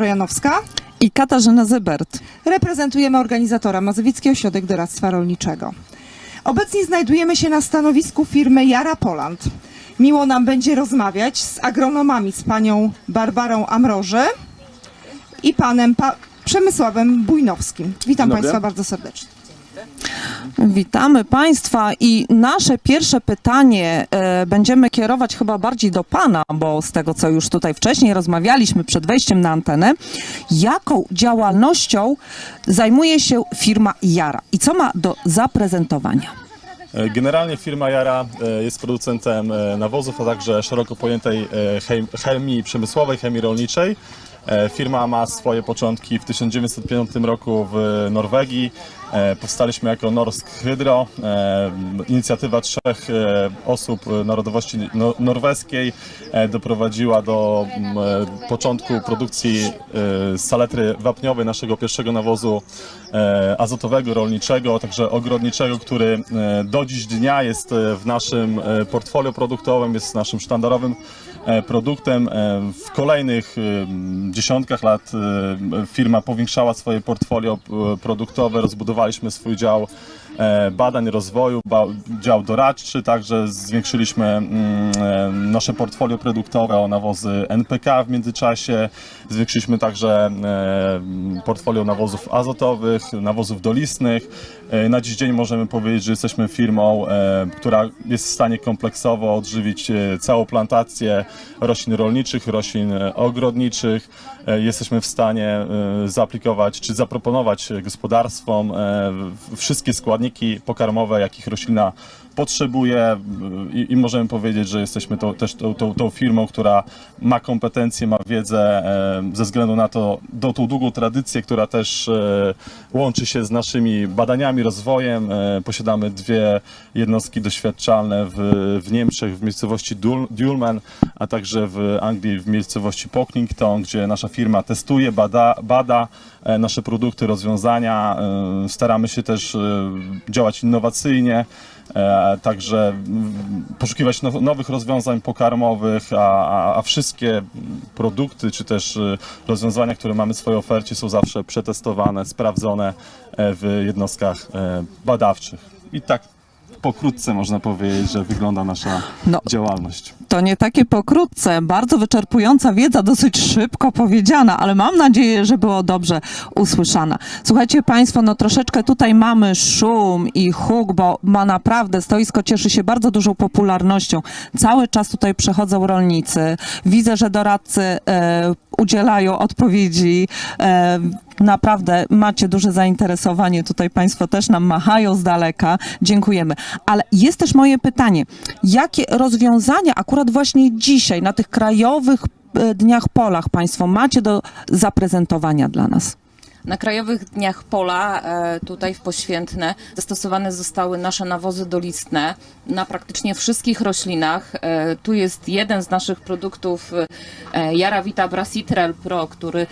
Trojanowska. i Katarzyna Zybert. Reprezentujemy organizatora Mazowiecki Ośrodek Doradztwa Rolniczego. Obecnie znajdujemy się na stanowisku firmy Jara Poland. Miło nam będzie rozmawiać z agronomami, z panią Barbarą Amroży i panem pa- Przemysławem Bujnowskim. Witam dobry. państwa bardzo serdecznie. Witamy Państwa i nasze pierwsze pytanie e, będziemy kierować chyba bardziej do Pana, bo z tego, co już tutaj wcześniej rozmawialiśmy przed wejściem na antenę, jaką działalnością zajmuje się firma Jara i co ma do zaprezentowania? E, Generalnie firma Jara e, jest producentem nawozów, a także szeroko pojętej chem- chemii przemysłowej, chemii rolniczej. E, Firma ma swoje początki w 1905 roku w Norwegii. E, Powstaliśmy jako Norsk Hydro. E, Inicjatywa trzech osób narodowości no- norweskiej doprowadziła do początku produkcji saletry wapniowej, naszego pierwszego nawozu azotowego, rolniczego, także ogrodniczego, który e, do dziś dnia jest e, w naszym e, portfolio produktowym, jest naszym sztandarowym e, produktem. E, W kolejnych e, dziesiątkach lat e, firma powiększała swoje portfolio e, produktowe, rozbudowaliśmy swój dział e, badań, rozwoju, dział doradczy, także zwiększyliśmy mm, e, nasze portfolio produktowe o nawozy NPK w międzyczasie, zwiększyliśmy także e, portfolio nawozów azotowych, nawozów dolistnych. E, Na dziś dzień możemy powiedzieć, że jesteśmy firmą, e, która jest w stanie kompleksowo odżywić e, całą plantację roślin rolniczych, roślin e, ogrodniczych. E, Jesteśmy w stanie e, zaaplikować czy zaproponować gospodarstwom e, wszystkie składniki pokarmowe, jakich roślina potrzebuje i, i możemy powiedzieć, że jesteśmy to, też tą, tą, tą firmą, która ma kompetencje, ma wiedzę e, ze względu na to, do tą długą tradycję, która też e, łączy się z naszymi badaniami, rozwojem. E, posiadamy dwie jednostki doświadczalne w, w Niemczech, w miejscowości Dul- Dulmen, a także w Anglii, w miejscowości Pocklington, gdzie nasza firma testuje, bada, bada nasze produkty, rozwiązania. Staramy się też działać innowacyjnie. E, Także poszukiwać now, nowych rozwiązań pokarmowych, a, a, wszystkie produkty czy też e, rozwiązania, które mamy w swojej ofercie są zawsze przetestowane, sprawdzone e, w jednostkach e, badawczych. I tak pokrótce można powiedzieć, że wygląda nasza No. działalność. To nie takie pokrótce, bardzo wyczerpująca wiedza, dosyć szybko powiedziana, ale mam nadzieję, że było dobrze usłyszana. Słuchajcie Państwo, no troszeczkę tutaj mamy szum i huk, bo ma naprawdę stoisko cieszy się bardzo dużą popularnością. Cały czas tutaj przychodzą rolnicy. Widzę, że doradcy e, udzielają odpowiedzi. E, Naprawdę macie duże zainteresowanie. Tutaj Państwo też nam machają z daleka. Dziękujemy. Ale jest też moje pytanie. Jakie rozwiązania akurat właśnie dzisiaj na tych krajowych e, dniach polach Państwo macie do zaprezentowania dla nas? Na Krajowych Dniach Pola, e, tutaj w Poświętne, zastosowane zostały nasze nawozy dolistne na praktycznie wszystkich roślinach. E, Tu jest jeden z naszych produktów, e, Jarawita Brasitrel Pro, który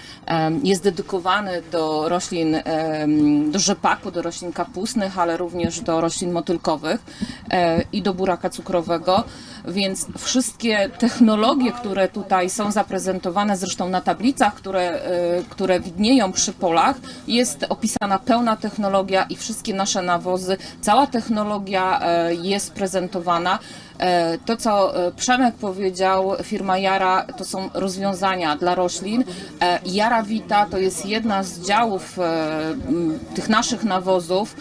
jest dedykowany do roślin, do rzepaku, do roślin kapustnych, ale również do roślin motylkowych i do buraka cukrowego. Więc wszystkie technologie, które tutaj są zaprezentowane, zresztą na tablicach, które, które widnieją przy polach, jest opisana pełna technologia i wszystkie nasze nawozy, cała technologia e, jest prezentowana. E, To, co e, Przemek powiedział, firma Jara, to są rozwiązania dla roślin. Jara Vita to jest jedna z działów tych naszych nawozów,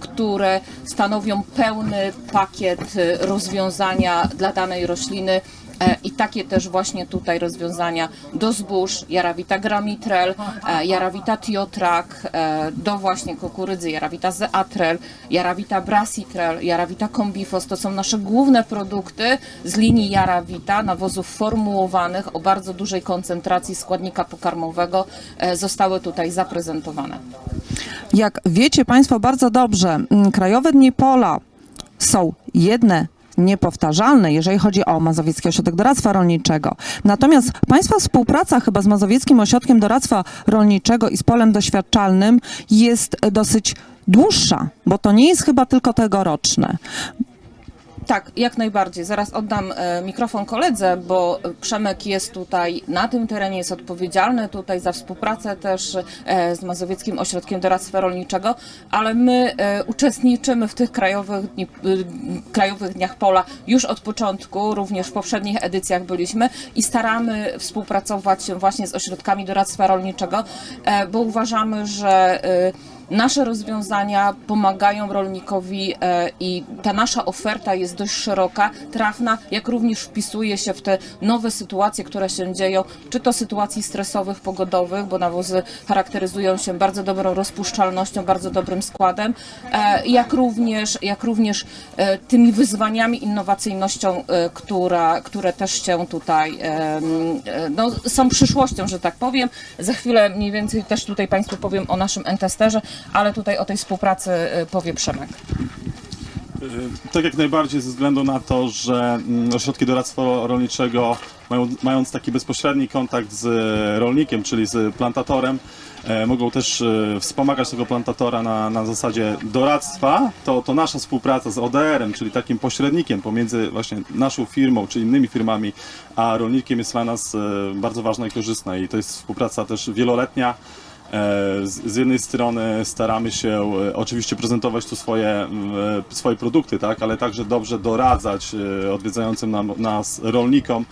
które stanowią pełny pakiet rozwiązania dla danej rośliny. E, I takie też właśnie tutaj rozwiązania do zbóż, Jarawita gramitrel, e, Jarawita tiotrak, e, do właśnie kukurydzy, Jarawita zeatrel, Jarawita brasitrel, Jarawita kombifos. To są nasze główne produkty z linii Jarawita, nawozów formułowanych o bardzo dużej koncentracji składnika pokarmowego zostały tutaj zaprezentowane. Jak wiecie Państwo bardzo dobrze, mm, Krajowe Dni Pola są jedne niepowtarzalne, jeżeli chodzi o Mazowiecki Ośrodek Doradztwa Rolniczego. Natomiast Państwa współpraca chyba z Mazowieckim Ośrodkiem Doradztwa Rolniczego i z Polem Doświadczalnym jest dosyć dłuższa, bo to nie jest chyba tylko tegoroczne. Tak, jak najbardziej. Zaraz oddam e, mikrofon koledze, bo Przemek jest tutaj na tym terenie, jest odpowiedzialny tutaj za współpracę też e, z Mazowieckim Ośrodkiem Doradztwa Rolniczego, ale my e, uczestniczymy w tych krajowych, dni, krajowych Dniach Pola już od początku, również w poprzednich edycjach byliśmy i staramy współpracować właśnie z ośrodkami doradztwa rolniczego, e, bo uważamy, że e, Nasze rozwiązania pomagają rolnikowi e, i ta nasza oferta jest dość szeroka, trafna, jak również wpisuje się w te nowe sytuacje, które się dzieją, czy to sytuacji stresowych, pogodowych, bo nawozy charakteryzują się bardzo dobrą rozpuszczalnością, bardzo dobrym składem, e, jak również, jak również e, tymi wyzwaniami, innowacyjnością, która, które też się tutaj no, są przyszłością, że tak powiem. Za chwilę mniej więcej też tutaj Państwu powiem o naszym Entesterze, ale tutaj o tej współpracy e, powie Przemek. Y, Tak jak najbardziej ze względu na to, że mm, ośrodki doradztwa rolniczego mają, mając taki bezpośredni kontakt z rolnikiem, czyli z plantatorem, e, mogą też wspomagać tego plantatora na, na zasadzie doradztwa, to, to nasza współpraca z ODR-em, czyli takim pośrednikiem pomiędzy właśnie naszą firmą, czy innymi firmami, a rolnikiem jest dla nas e, bardzo ważna i korzystna i to jest współpraca też wieloletnia. E, Z, jednej strony staramy się e, oczywiście prezentować tu swoje, e, swoje produkty, tak, ale także dobrze doradzać odwiedzającym nam, nas rolnikom,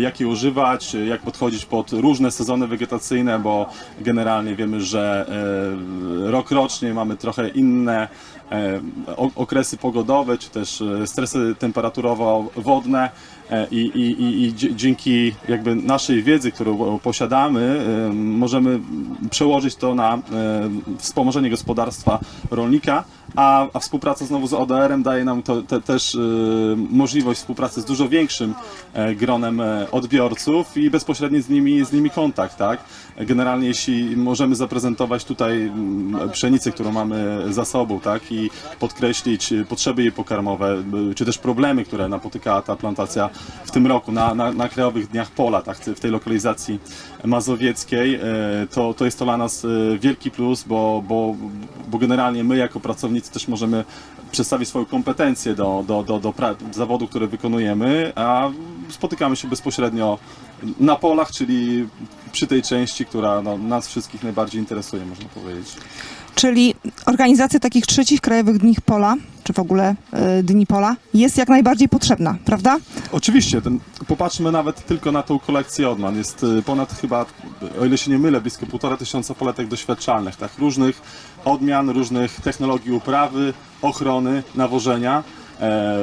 jak je używać, e, jak podchodzić pod różne sezony wegetacyjne, bo generalnie wiemy, że e, rok rocznie mamy trochę inne e, okresy pogodowe, czy też e, stresy temperaturowo-wodne e, i, i, i, dzięki jakby naszej wiedzy, którą posiadamy, e, możemy przełożyć to na e, wspomożenie gospodarstwa rolnika, a, a współpraca znowu z ODR-em daje nam to, te, też e, możliwość współpracy z dużo większym e, gronem e, odbiorców i bezpośredni z nimi, z nimi kontakt, tak? Generalnie jeśli możemy zaprezentować tutaj mm, pszenicę, którą mamy za sobą, tak? I podkreślić e, potrzeby jej pokarmowe, e, czy też problemy, które napotykała ta plantacja w tym roku na, na, na Krajowych Dniach Pola, tak? W tej lokalizacji mazowieckiej, e, to, to jest to dla nas wielki plus, bo, bo, bo generalnie my jako pracownicy też możemy przedstawić swoją kompetencję do, do, do, do zawodu, który wykonujemy, a spotykamy się bezpośrednio na polach, czyli przy tej części, która no, nas wszystkich najbardziej interesuje, można powiedzieć. Czyli organizacja takich trzecich krajowych dni pola, czy w ogóle e, dni pola, jest jak najbardziej potrzebna, prawda? Oczywiście, ten, popatrzmy nawet tylko na tą kolekcję odman. Jest y, ponad chyba, o ile się nie mylę, blisko półtora tysiąca poletek doświadczalnych, tak? Różnych odmian, różnych technologii uprawy, ochrony, nawożenia. E,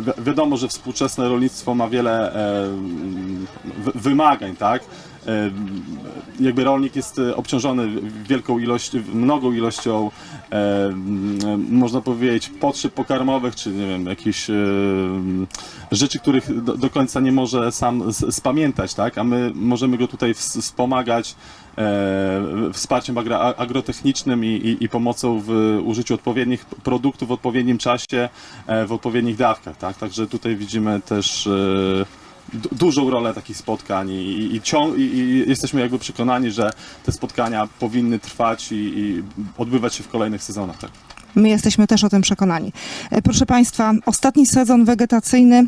wi- wiadomo, że współczesne rolnictwo ma wiele e, wy- wymagań, tak? E, jakby rolnik jest e, obciążony wielką ilością, mnogą ilością e, można powiedzieć potrzeb pokarmowych, czy nie wiem, jakichś rzeczy, których do, końca nie może sam spamiętać, tak? A my możemy go tutaj ws- wspomagać wsparciem agrotechnicznym i, i, pomocą w użyciu odpowiednich produktów w odpowiednim czasie, w odpowiednich dawkach, tak? Także tutaj widzimy też dużą rolę takich spotkań i, i, i, cią- i, jesteśmy jakby przekonani, że te spotkania powinny trwać i, odbywać się w kolejnych sezonach. Tak? My jesteśmy też o tym przekonani. E, Proszę Państwa, ostatni sezon wegetacyjny,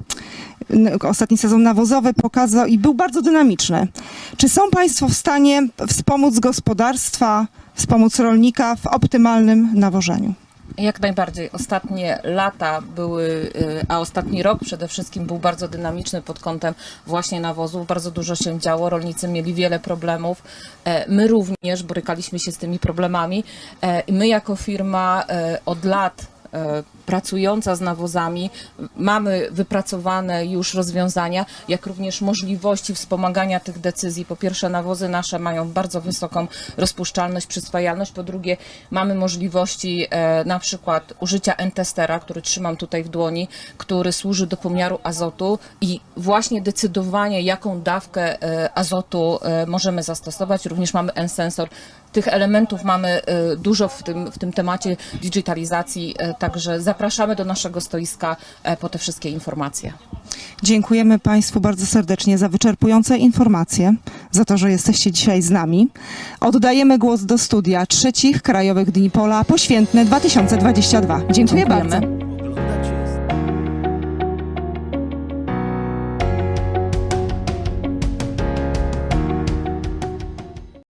ostatni sezon nawozowy pokazał i był bardzo dynamiczny. Czy są Państwo w stanie wspomóc gospodarstwa, wspomóc rolnika w optymalnym nawożeniu? Jak najbardziej. Ostatnie lata były, y, a ostatni rok przede wszystkim był bardzo dynamiczny pod kątem właśnie nawozów. Bardzo dużo się działo, rolnicy mieli wiele problemów. E, My również borykaliśmy się z tymi problemami. E, I my jako firma e, od lat pracująca z nawozami, mamy wypracowane już rozwiązania, jak również możliwości wspomagania tych decyzji. Po pierwsze, nawozy nasze mają bardzo wysoką rozpuszczalność, przyswajalność. Po drugie, mamy możliwości e, na przykład użycia Entestera, który trzymam tutaj w dłoni, który służy do pomiaru azotu i właśnie decydowanie, jaką dawkę e, azotu e, możemy zastosować. Również mamy N-sensor. Tych elementów mamy e, dużo w tym, w tym temacie digitalizacji, e, także zapraszamy do naszego stoiska e, po te wszystkie informacje. Dziękujemy Państwu bardzo serdecznie za wyczerpujące informacje, za to, że jesteście dzisiaj z nami. Oddajemy głos do studia trzecich Krajowych Dni Pola Poświętne 2022. Dziękuję Dziękujemy. bardzo.